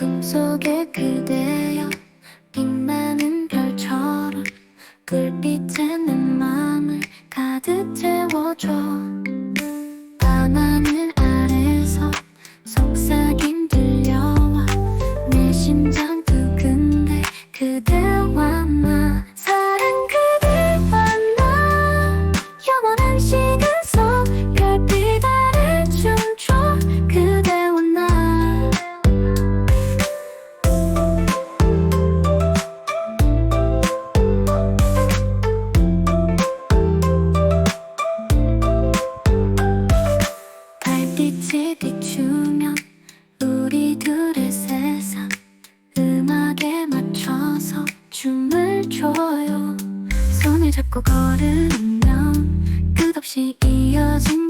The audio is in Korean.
꿈속의 그대여. 빛이 비추면 우리 둘의 세상 음악에 맞춰서 춤을 춰요. 손을 잡고 걸으면 끝없이 이어진